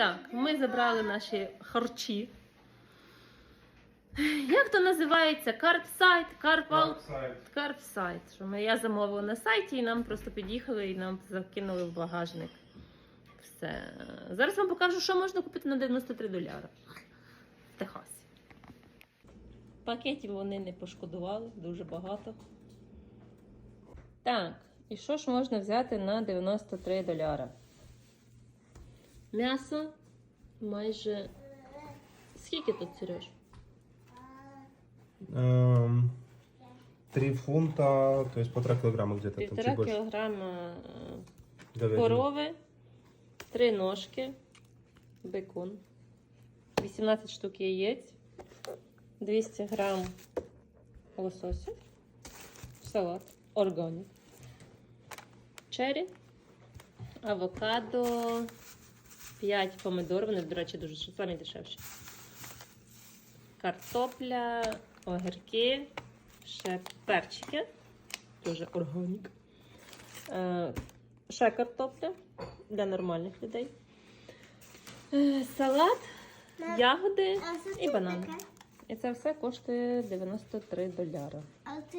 Так, ми забрали наші харчі. Як то називається? Карпсайт, карпаут. Карпсайт. Що ми, я замовила на сайті і нам просто під'їхали і нам закинули в багажник. Все. Зараз вам покажу, що можна купити на 93 доляри в Техасі. Пакетів вони не пошкодували, дуже багато. Так, і що ж можна взяти на 93 доляри? М'ясо майже. Скільки тут, Сереж? Эм, Три фунта, то есть по 3 килограмма где-то там Півтора чуть больше. кілограма е, Говядины. корови, три ножки, бекон, 18 штук яєць, 200 грам лососю, салат, органік, чері, авокадо, 5 помидор, вони, до речі, дуже самі дешевші. Картопля, огірки, ще перчики, дуже органік. Е, ще картопля для нормальних людей. Е, салат, ягоди і банани. І це все коштує 93 доляри. А ти